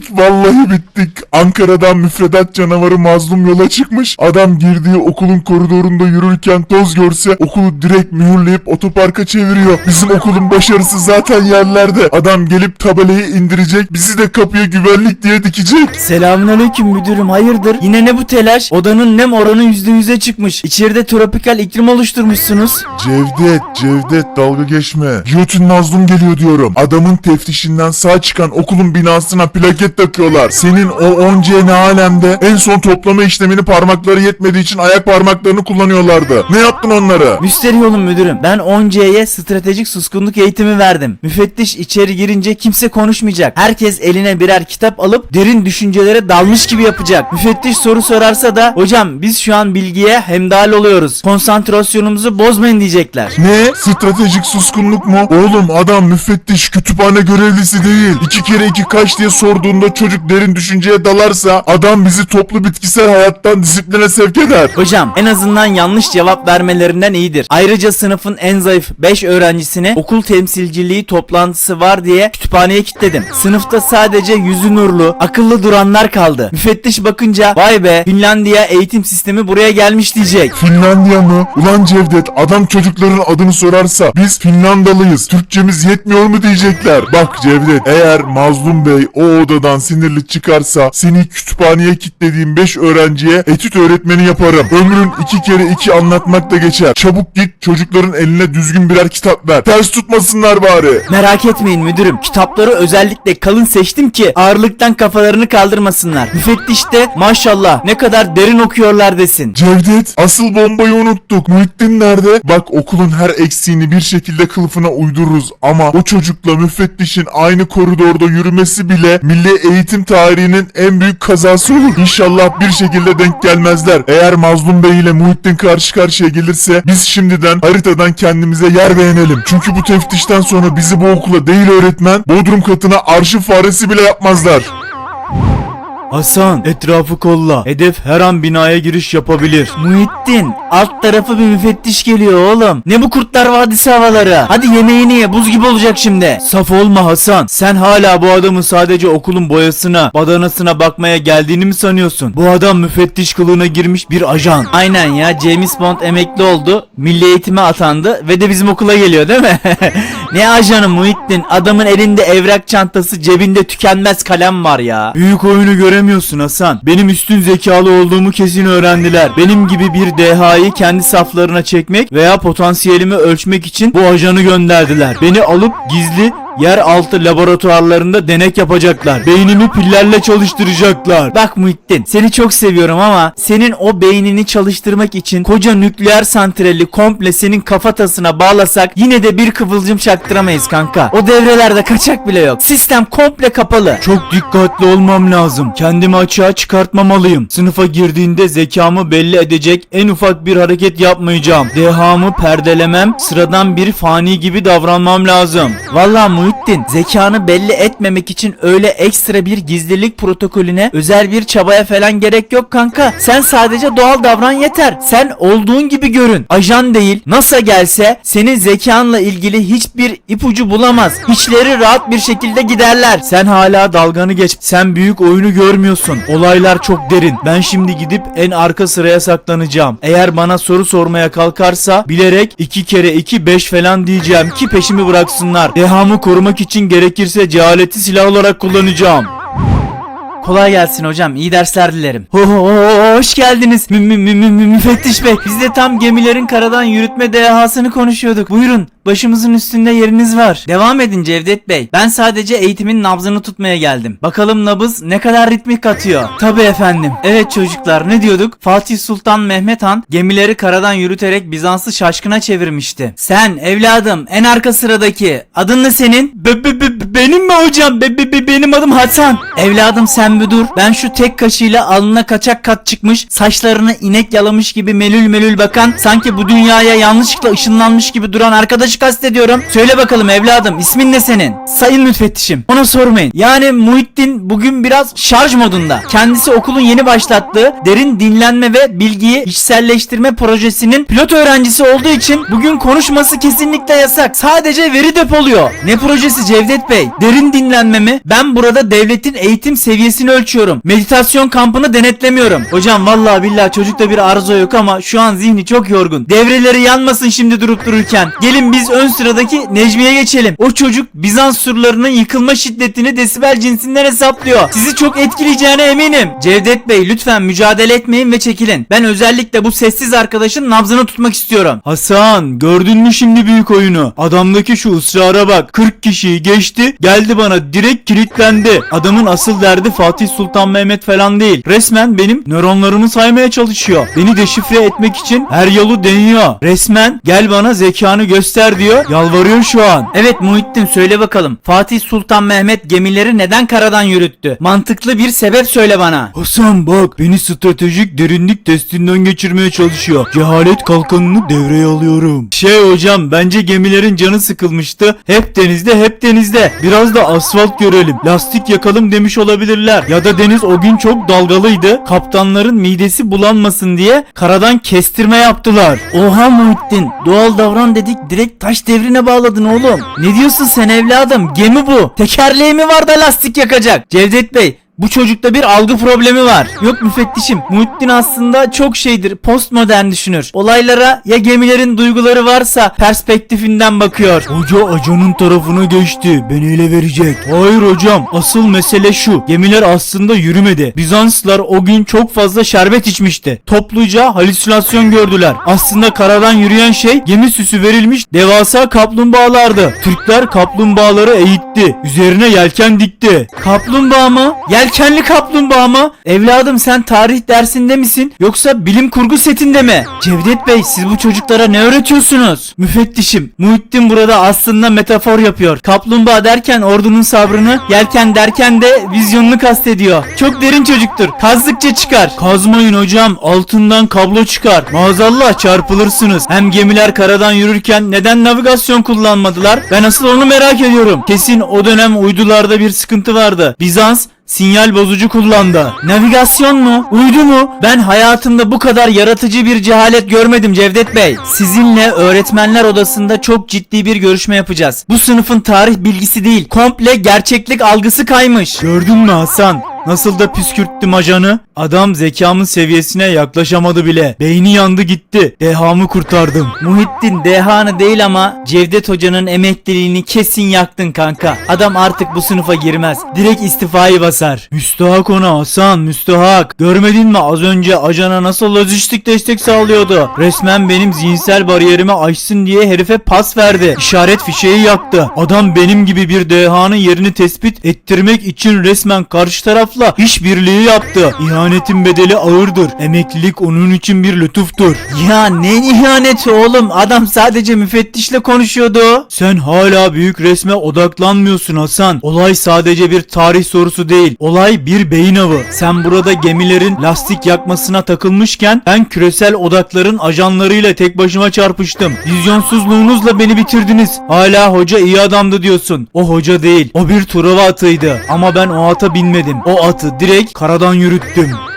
bittik. Vallahi bittik. Ankara'dan müfredat canavarı mazlum yola çıkmış. Adam girdiği okulun koridorunda yürürken toz görse okulu direkt mühürleyip otoparka çeviriyor. Bizim okulun başarısı zaten yerlerde. Adam gelip tabelayı indirecek. Bizi de kapıya güvenlik diye dikecek. Selamünaleyküm müdürüm hayırdır? Yine ne bu telaş? Odanın nem oranı %100'e çıkmış. İçeride tropikal iklim oluşturmuşsunuz. Cevdet, Cevdet dalga geçme. Giyotin mazlum geliyor diyorum. Adamın teftişinden sağ çıkan okulun binasına plaket takıyorlar. Senin o 10C ne alemde en son toplama işlemini parmakları yetmediği için ayak parmaklarını kullanıyorlardı. Ne yaptın onları? Müsterih olun müdürüm. Ben 10C'ye stratejik suskunluk eğitimi verdim. Müfettiş içeri girince kimse konuşmayacak. Herkes eline birer kitap alıp derin düşüncelere dalmış gibi yapacak. Müfettiş soru sorarsa da hocam biz şu an bilgiye hemdal oluyoruz. Konsantrasyonumuzu bozmayın diyecekler. Ne? Stratejik suskunluk mu? Oğlum adam müfettiş kütüphane görevlisi değil. İki kere iki kaç diye sorduğunda çocuk derin düşünceye dalarsa adam bizi toplu bitkisel hayattan disipline sevk eder. Hocam en azından yanlış cevap vermelerinden iyidir. Ayrıca sınıfın en zayıf 5 öğrencisini okul temsilciliği toplantısı var diye kütüphaneye kilitledim. Sınıfta sadece yüzü nurlu, akıllı duranlar kaldı. Müfettiş bakınca vay be Finlandiya eğitim sistemi buraya gelmiş diyecek. Finlandiya mı? Ulan Cevdet adam çocukların adını sorarsa biz Finlandalıyız. Türkçemiz yetmiyor mu diyecekler. Bak Cevdet eğer Mazlum Bey o odadan sinirli çıkarsa seni kütüphaneye kilitlediğim 5 öğrenciye etüt öğretmeni yaparım. Ömrün iki kere iki anlatmakla geçer. Çabuk git çocukların eline düzgün birer kitap ver. Ters tutmasınlar bari. Merak etmeyin müdürüm. Kitapları özellikle kalın seçtim ki ağırlıktan kafalarını kaldırmasınlar. Müfettiş de maşallah ne kadar derin okuyorlar desin. Cevdet asıl bombayı unuttuk. Muhittin nerede? Bak okulun her eksiğini bir şekilde kılıfına uydururuz ama o çocukla müfettişin aynı koridorda yürümesi bile milli eğitim tarihinin en büyük kazası olur. İnşallah bir şekilde denk gelmezler. Eğer Mazlum Bey ile Muhittin karşı karşıya gelirse biz şimdiden haritadan kendimize yer beğenelim. Çünkü bu teftişten sonra bizi bu okula değil öğretmen Bodrum katına arşiv faresi bile yapmazlar. Hasan etrafı kolla. Hedef her an binaya giriş yapabilir. Muhittin alt tarafı bir müfettiş geliyor oğlum. Ne bu kurtlar vadisi havaları. Hadi yemeğini ye buz gibi olacak şimdi. Saf olma Hasan. Sen hala bu adamın sadece okulun boyasına, badanasına bakmaya geldiğini mi sanıyorsun? Bu adam müfettiş kılığına girmiş bir ajan. Aynen ya James Bond emekli oldu. Milli eğitime atandı ve de bizim okula geliyor değil mi? ne ajanı Muhittin? Adamın elinde evrak çantası cebinde tükenmez kalem var ya. Büyük oyunu göremiyorsun Hasan. Benim üstün zekalı olduğumu kesin öğrendiler. Benim gibi bir dehayı kendi saflarına çekmek veya potansiyelimi ölçmek için bu ajanı gönderdiler. Beni alıp gizli yeraltı laboratuvarlarında denek yapacaklar. Beynimi pillerle çalıştıracaklar. Bak Muhittin seni çok seviyorum ama senin o beynini çalıştırmak için koca nükleer santrali komple senin kafatasına bağlasak yine de bir kıvılcım çaktıramayız kanka. O devrelerde kaçak bile yok. Sistem komple kapalı. Çok dikkatli olmam lazım. Kendimi açığa çıkartmamalıyım. Sınıfa girdiğinde zekamı belli edecek en ufak bir hareket yapmayacağım. Dehamı perdelemem, sıradan bir fani gibi davranmam lazım. Vallahi Muhittin, zekanı belli etmemek için öyle ekstra bir gizlilik protokolüne, özel bir çabaya falan gerek yok kanka. Sen sadece doğal davran yeter. Sen olduğun gibi görün. Ajan değil, NASA gelse senin zekanla ilgili hiçbir ipucu bulamaz. Hiçleri rahat bir şekilde giderler. Sen hala dalganı geç. Sen büyük oyunu görmüyorsun. Olaylar çok derin. Ben şimdi gidip en arka sıraya saklanacağım. Eğer bana soru sormaya kalkarsa bilerek iki kere iki beş falan diyeceğim ki peşimi bıraksınlar. Dehamı korumak için gerekirse cehaleti silah olarak kullanacağım. Kolay gelsin hocam. İyi dersler dilerim. Ho, ho, ho, hoş geldiniz. Mü, mü, mü, mü, mü- müfettiş bey. Biz de tam gemilerin karadan yürütme dehasını konuşuyorduk. Buyurun. Başımızın üstünde yeriniz var. Devam edin Cevdet Bey. Ben sadece eğitimin nabzını tutmaya geldim. Bakalım nabız ne kadar ritmik atıyor. Tabii efendim. Evet çocuklar ne diyorduk? Fatih Sultan Mehmet Han gemileri karadan yürüterek Bizans'ı şaşkına çevirmişti. Sen evladım en arka sıradaki. Adın ne senin? Be- be- be- benim mi hocam? Be- be- be- benim adım Hasan. Evladım sen bir dur. Ben şu tek kaşıyla alnına kaçak kat çıkmış, saçlarını inek yalamış gibi melül melül bakan, sanki bu dünyaya yanlışlıkla ışınlanmış gibi duran arkadaş arkadaşı kastediyorum. Söyle bakalım evladım ismin ne senin? Sayın müfettişim. Ona sormayın. Yani Muhittin bugün biraz şarj modunda. Kendisi okulun yeni başlattığı derin dinlenme ve bilgiyi içselleştirme projesinin pilot öğrencisi olduğu için bugün konuşması kesinlikle yasak. Sadece veri depoluyor. Ne projesi Cevdet Bey? Derin dinlenme mi? Ben burada devletin eğitim seviyesini ölçüyorum. Meditasyon kampını denetlemiyorum. Hocam vallahi billahi çocukta bir arıza yok ama şu an zihni çok yorgun. Devreleri yanmasın şimdi durup dururken. Gelin biz ön sıradaki Necmi'ye geçelim. O çocuk Bizans surlarının yıkılma şiddetini desibel cinsinden hesaplıyor. Sizi çok etkileyeceğine eminim. Cevdet Bey lütfen mücadele etmeyin ve çekilin. Ben özellikle bu sessiz arkadaşın nabzını tutmak istiyorum. Hasan gördün mü şimdi büyük oyunu? Adamdaki şu ısrara bak. 40 kişiyi geçti geldi bana direkt kilitlendi. Adamın asıl derdi Fatih Sultan Mehmet falan değil. Resmen benim nöronlarımı saymaya çalışıyor. Beni deşifre etmek için her yolu deniyor. Resmen gel bana zekanı göster diyor. Yalvarıyor şu an. Evet Muhittin söyle bakalım. Fatih Sultan Mehmet gemileri neden karadan yürüttü? Mantıklı bir sebep söyle bana. Hasan bak beni stratejik derinlik testinden geçirmeye çalışıyor. Cehalet kalkanını devreye alıyorum. Şey hocam bence gemilerin canı sıkılmıştı. Hep denizde hep denizde. Biraz da asfalt görelim. Lastik yakalım demiş olabilirler. Ya da deniz o gün çok dalgalıydı. Kaptanların midesi bulanmasın diye karadan kestirme yaptılar. Oha Muhittin doğal davran dedik direkt taş devrine bağladın oğlum. Ne diyorsun sen evladım? Gemi bu. Tekerleği mi var da lastik yakacak? Cevdet Bey bu çocukta bir algı problemi var. Yok müfettişim. Muhittin aslında çok şeydir. Postmodern düşünür. Olaylara ya gemilerin duyguları varsa perspektifinden bakıyor. Hoca acanın tarafına geçti. Beni ele verecek. Hayır hocam. Asıl mesele şu. Gemiler aslında yürümedi. Bizanslılar o gün çok fazla şerbet içmişti. Topluca halüsinasyon gördüler. Aslında karadan yürüyen şey gemi süsü verilmiş devasa kaplumbağalardı. Türkler kaplumbağaları eğitti. Üzerine yelken dikti. Kaplumbağa mı? Yelkenli kaplumbağa mı? Evladım sen tarih dersinde misin? Yoksa bilim kurgu setinde mi? Cevdet Bey siz bu çocuklara ne öğretiyorsunuz? Müfettişim Muhittin burada aslında metafor yapıyor. Kaplumbağa derken ordunun sabrını, yelken derken de vizyonunu kastediyor. Çok derin çocuktur. Kazdıkça çıkar. Kazmayın hocam altından kablo çıkar. Maazallah çarpılırsınız. Hem gemiler karadan yürürken neden navigasyon kullanmadılar? Ben asıl onu merak ediyorum. Kesin o dönem uydularda bir sıkıntı vardı. Bizans sinyal bozucu kullandı. Navigasyon mu? Uydu mu? Ben hayatımda bu kadar yaratıcı bir cehalet görmedim Cevdet Bey. Sizinle öğretmenler odasında çok ciddi bir görüşme yapacağız. Bu sınıfın tarih bilgisi değil, komple gerçeklik algısı kaymış. Gördün mü Hasan? Nasıl da püskürttüm ajanı? Adam zekamın seviyesine yaklaşamadı bile. Beyni yandı gitti. Dehamı kurtardım. Muhittin dehanı değil ama Cevdet hocanın emekliliğini kesin yaktın kanka. Adam artık bu sınıfa girmez. Direkt istifayı basar. Müstahak ona Hasan müstahak. Görmedin mi az önce ajana nasıl lojistik destek sağlıyordu? Resmen benim zihinsel bariyerimi aşsın diye herife pas verdi. İşaret fişeği yaktı. Adam benim gibi bir dehanın yerini tespit ettirmek için resmen karşı tarafla işbirliği yaptı. İhanetin bedeli ağırdır. Emeklilik onun için bir lütuftur. Ya ne ihaneti oğlum? Adam sadece müfettişle konuşuyordu. Sen hala büyük resme odaklanmıyorsun Hasan. Olay sadece bir tarih sorusu değil. Olay bir beyin avı. Sen burada gemilerin lastik yakmasına takılmışken ben küresel odakların ajanlarıyla tek başıma çarpıştım. Vizyonsuzluğunuzla beni bitirdiniz. Hala hoca iyi adamdı diyorsun. O hoca değil. O bir Truva atıydı. Ama ben o ata binmedim. O atı direkt karadan yürüttüm.